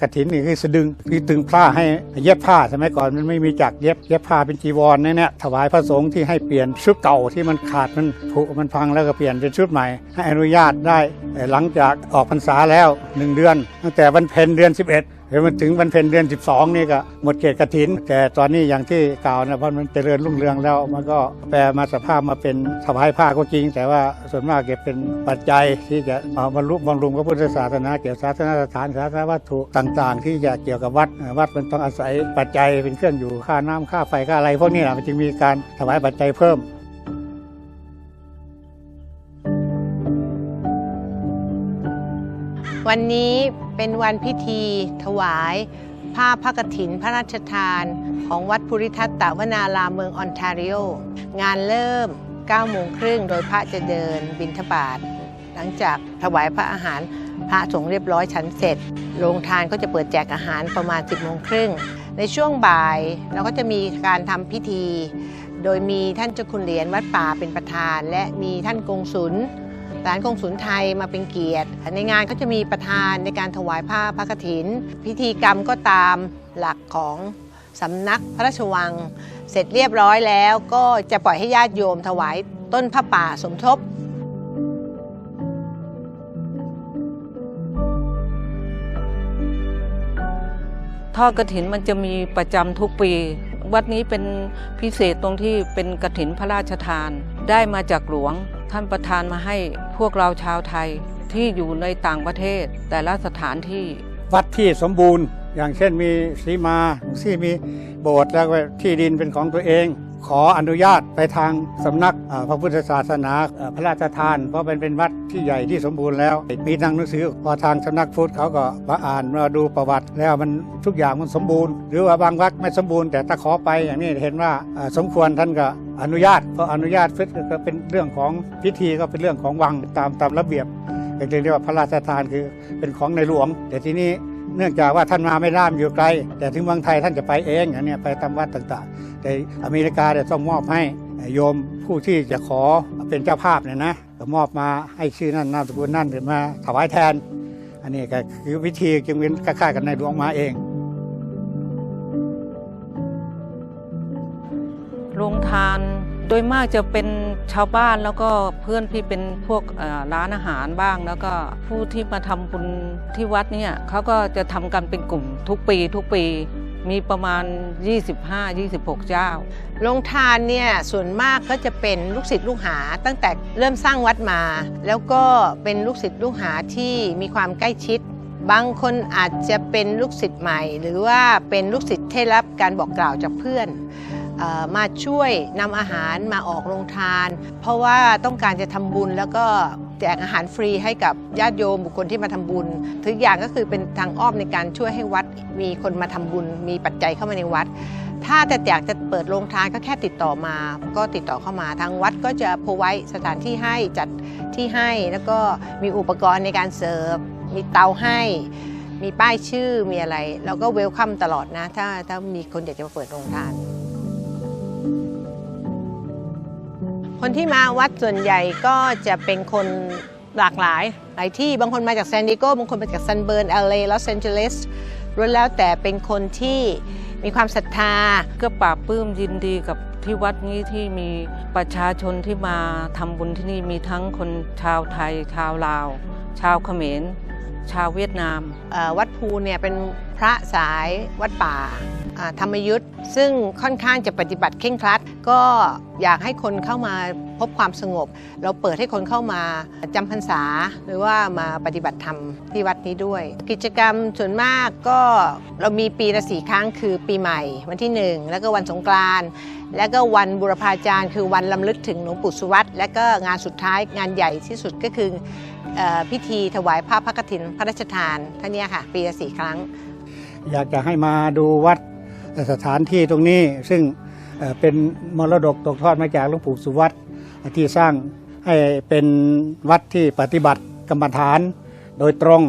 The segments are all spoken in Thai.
กระถินนี่คือสะดึงคือตึงผ้าให้เย็บผ้าสมัยก่อนมันไม่มีจักรเย็บเย็บผ้าเป็นจีวรเนี่ยเนี่ยถวายพระสงฆ์ที่ให้เปลี่ยนชุดเก่าที่มันขาดมันผุมันพังแล้วก็เปลี่ยนเป็นชุดใหม่ ให้อนุญาตได้หลังจากออกพรรษาแล้วหนึ่งเดือน ตั้งแต่วันเพ็ญเดือน 11 เดี๋ยวมันถึงวันเพ็ญเดือน 12 นี่ก็หมดเขตกระถิน แต่ตอนนี้อย่างที่กล่าวนะเพราะมันเจริญรุ่งเรืองแล้วมันก็แปลมาสภาพมาเป็นถวายผ้าก็จริง แต่ว่าส่วนมากเก็บเป็นปัจจัยที่จะเอาบรรลุบำรุงพระพุทธศาสนาเกี่ยวกับศาสนสถานศาสนวัตถุต่าง ๆ ที่จะเกี่ยวกับวัดวัดมันต้องอาศัยปัจจัยเป็นเครื่องอยู่ค่าน้ำค่าไฟค่าอะไรพวกนี้แหละมันจึงมีการถวายปัจจัยเพิ่ม วันนี้เป็นวันพิธีถวายผ้าพระกฐินพระราชทาน ของวัดภูริทัตตวนารามเมืองออนแทรีโอ งานเริ่ม9โมงครึ่งโดยพระจะเดินบิณฑบาตหลังจากถวายพระอาหารพระสงฆ์เรียบร้อยฉันเสร็จ โรงทานก็จะเปิดแจกอาหารประมาณ 10โมงครึ่ง ในช่วงบ่ายเราก็จะมีการทำพิธี โดยมีท่านเจ้าคุณเหรียญวัดป่าเป็นประธาน และมีท่านกงสุล ศาลกงสุลไทยมาเป็นเกียรติ ในงานก็จะมีประธานในการถวายผ้าพระกฐิน พิธีกรรมก็ตามหลักของสำนักพระราชวัง เสร็จเรียบร้อยแล้วก็จะปล่อยให้ญาติโยมถวายต้นผ้าป่าสมทบทอดกระถินมันจะมีประจำทุกปี วัดนี้เป็นพิเศษตรงที่เป็นกระถินพระราชทาน ได้มาจากหลวง ท่านประทานมาให้พวกเราชาวไทยที่อยู่ในต่างประเทศ แต่ละสถานที่ วัดที่สมบูรณ์ อย่างเช่นมีสีมาที่มีโบสถ์แล้วก็ที่ดินเป็นของตัวเอง ขออนุญาตไปทางสำนักพระพุทธศาสนาพระราชทาน เพราะเป็นเป็นวัดที่ใหญ่ที่สมบูรณ์แล้วมีทางหนังสือพอทางสำนักพุทธเขาก็มาอ่านมาดูประวัติ แล้วมันทุกอย่างมันสมบูรณ์ หรือว่าบางวัดไม่สมบูรณ์แต่ถ้าขอไปอย่างนี้เห็นว่าสมควรท่านก็อนุญาตเพราะอนุญาตก็เป็นเรื่องของพิธีก็เป็นเรื่องของวังตามตามระเบียบก็จะเรียกว่าพระราชทานคือเป็นของในหลวง แต่ที่นี้ เนื่องจากว่าท่านมาไม่ร่ามอยู่ไกล แต่ถึงเมืองไทยท่านจะไปเองอันเนี้ไปตามวัดต่างๆ แต่อเมริกาเนี่ยต้องมอบให้โยมผู้ที่จะขอเป็นเจ้าภาพเนี่ยนะก็มอบมาให้ชื่อนั่นนามสกุลนั่นถึงมาถวายแทน อันนี้ก็คือวิธีจึงเป็นคล้ายๆกันในหลวงมาเอง โดยมากจะเป็นชาวบ้านแล้วก็เพื่อนที่เป็นพวกร้านอาหารบ้าง แล้วก็ผู้ที่มาทำบุญที่วัดเนี่ยเขาก็จะทำกันเป็นกลุ่มทุกปีทุกปีมีประมาณ 25-26 เจ้าโรงทานเนี่ยส่วนมากก็จะเป็นลูกศิษย์ลูกหา ตั้งแต่เริ่มสร้างวัดมา แล้วก็เป็นลูกศิษย์ลูกหาที่มีความใกล้ชิด บางคนอาจจะเป็นลูกศิษย์ใหม่ หรือว่าเป็นลูกศิษย์ที่รับการบอกกล่าวจากเพื่อน มาช่วยนำอาหารมาออกโรงทาน เพราะว่าต้องการจะทำบุญแล้วก็แจกอาหารฟรีให้กับญาติโยมบุคคลที่มาทำบุญทุกอย่างก็คือเป็นทางอ้อมในการช่วยให้วัดมีคนมาทำบุญ มีปัจจัยเข้ามาในวัด ถ้าแต่อยากจะเปิดโรงทานก็แค่ติดต่อมา ก็ติดต่อเข้ามาทางวัดก็จะพไว้สถานที่ให้จัดที่ให้แล้วก็มีอุปกรณ์ในการเสิร์ฟมีเตาให้มีป้ายชื่อมีอะไรเราก็เวลคัมตลอดนะ ถ้าถ้ามีคนอยากจะมาเปิดโรงทาน คนที่มาวัดส่วนใหญ่ก็จะเป็นคนหลากหลายหลายที่บางคนมาจากแซนดิโกบางคนมาจากซันเบิร์นเอลเอลอสแอนเจลิสล้วนแล้วแต่เป็นคนที่มีความศรัทธา ก็ปราบปลื้มยินดีกับที่วัดนี้ที่มีประชาชนที่มาทำบุญที่นี่มีทั้งคนชาวไทย ชาวลาว ชาวเขมร ชาวเวียดนาม วัดภูเนี่ยเป็นพระสายวัดป่า ธรรมยุทธ์ซึ่งค่อนข้างจะปฏิบัติเคร่งครัด ก็อยากให้คนเข้ามาพบความสงบ เราเปิดให้คนเข้ามาจำพรรษา หรือว่ามาปฏิบัติธรรมที่วัดนี้ด้วย กิจกรรมส่วนมากก็เรามีปีละสี่ครั้งคือปีใหม่ วันที่หนึ่งแล้วก็วันสงกรานต์แล้วก็วันบุรพาจารย์ คือวันลำลึกถึงหลวงปู่สุวัตและก็งานสุดท้ายงานใหญ่ที่สุดก็คืออพิธีถวายผ้าพระกฐินพระราชทานท่านนี้ค่ะ ปีละสี่ครั้ง อยากจะให้มาดูวัด สถานที่ตรงนี้ซึ่งเป็นมรดกตกทอดมาจากหลวงปู่สุวัตที่สร้างให้เป็นวัดที่ปฏิบัติกรรมฐานโดยตรง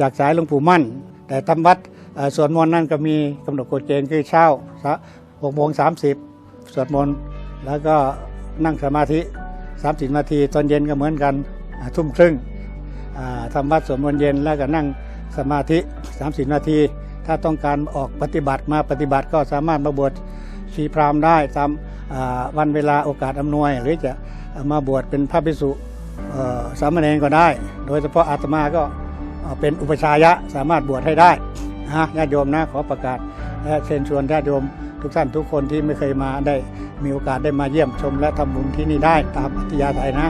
จากสายหลวงปู่มั่น แต่ทำวัดสวดมนต์นั่นก็มีกำหนดกฎเกณฑ์คือเช้าหกโมงสามสิบสวดมนต์แล้วก็นั่งสมาธิ30นาที ตอนเย็นก็เหมือนกันทุ่มครึ่งอ่าทำวัดสวดมนต์เย็นแล้วก็นั่งสมาธิ30นาที ถ้าต้องการออกปฏิบัติมาปฏิบัติก็สามารถมาบวชชีพราหมณ์ได้ตามวันเวลาโอกาสอำนวย หรือจะมาบวชเป็นพระภิกษุสามเณรก็ได้ โดยเฉพาะอาตมาก็เอ่อเป็นอุปชายะสามารถบวชให้ได้นะญาติโยมนะขอประกาศและเชิญชวนญาติโยมทุกท่านทุกคนที่ไม่เคยมาได้มีโอกาสได้มาเยี่ยมชมและทำบุญที่นี่ได้ตามอัธยาศัยนะ